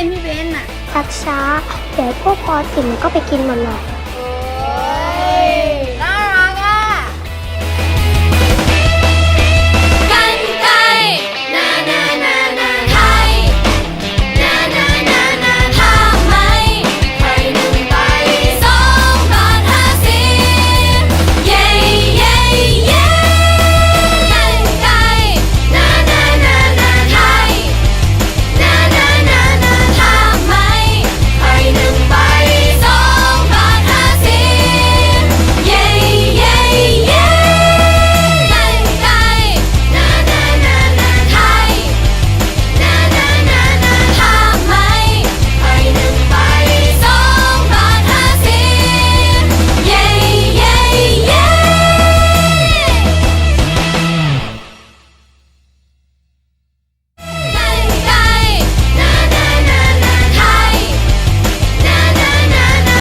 เป็นพี่เบนอะชักช้า เดี๋ยวพวกพอสิ่งก็ไปกินหมดหรอก